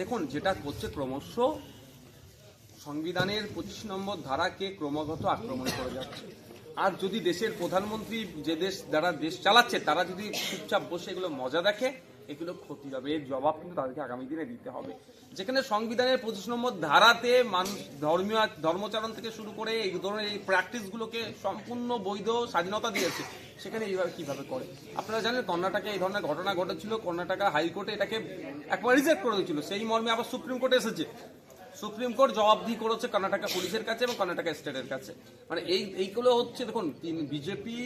দেখুন, যেটা করছে ক্রমশ সংবিধানের পঁচিশ নম্বর ধারাকে ক্রমাগত আক্রমণ করে যাচ্ছে। আর যদি দেশের প্রধানমন্ত্রী যে দেশ, যারা দেশ চালাচ্ছে, তারা যদি চুপচাপ বসে এগুলো মজা দেখে এগুলো ক্ষতি হবে, এর জবাব কিন্তু তাদেরকে আগামী দিনে দিতে হবে। যেখানে সংবিধানের পঁচিশ নম্বর ধারাতে মানুষ ধর্মীয় ধর্মচারণ থেকে শুরু করে এই ধরনের এই প্র্যাকটিসগুলোকে সম্পূর্ণ বৈধ স্বাধীনতা দিয়েছে, সেখানে এইভাবে কীভাবে করে? আপনারা জানেন কর্ণাটকে এই ধরনের ঘটনা ঘটেছিল, কর্ণাটকা হাইকোর্টে এটাকে একবার রিজেক্ট করে দিয়েছিল, সেই মর্মে আবার সুপ্রিম কোর্টে এসেছে। সুপ্রিম কোর্ট জবাবদিহি করেছে কর্ণাটকা পুলিশের কাছে এবং কর্ণাটকা স্টেটের কাছে। মানে এই, এইগুলো হচ্ছে, দেখুন বিজেপি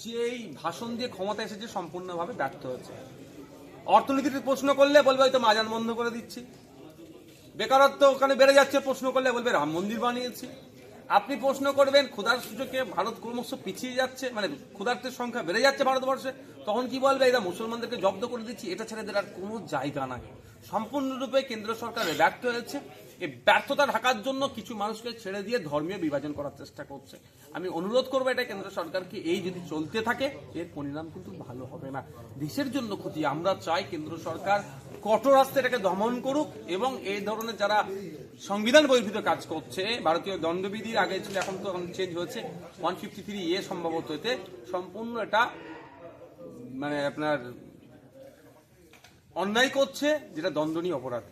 যে এই ভাষণ দিয়ে ক্ষমতা এসেছে সম্পূর্ণভাবে ব্যর্থ হয়েছে অর্থনীতির প্রশ্ন করলে বলবে হয়তো মাজান বন্ধ করে দিচ্ছি। বেকারত্ব ওখানে বেড়ে যাচ্ছে, প্রশ্ন করলে বলবে রাম মন্দির বানিয়েছি। আপনি প্রশ্ন করবেন, ক্ষুধার সূচকে ভারত ক্রমশ পিছিয়ে যাচ্ছে মানে ক্ষুধার্তের সংখ্যা বেড়ে যাচ্ছে ভারতবর্ষে, তখন কি বলবে? এরা মুসলমানদেরকে জব্দ করে দিচ্ছি, এটা ছেড়ে আর কোনো জায়গা নাই। সম্পূর্ণরূপে কেন্দ্র সরকার ব্যর্থ হয়েছে এই ব্যর্থতা ঢাকার জন্য কিছু মানুষকে ছেড়ে দিয়ে ধর্মীয় বিভাজন করার চেষ্টা করছে। আমি অনুরোধ করব এটা কেন্দ্র সরকারকে এই যদি চলতে থাকে, এর পরিণাম কিন্তু ভালো হবে না। দেশের জন্য ক্ষতি, আমরা চাই কেন্দ্র সরকার কঠোর হস্তে এটাকে দমন করুক এবং এই ধরনের যারা সংবিধান বহির্ভূত কাজ করছে, ভারতীয় দণ্ডবিধির আগে ছিল, এখন তো চেঞ্জ হয়েছে। ওয়ান ফিফটি থ্রি এ সম্ভবত এতে সম্পূর্ণ এটা মানে আপনার অন্যায় করছে, যেটা দণ্ডনীয় অপরাধ।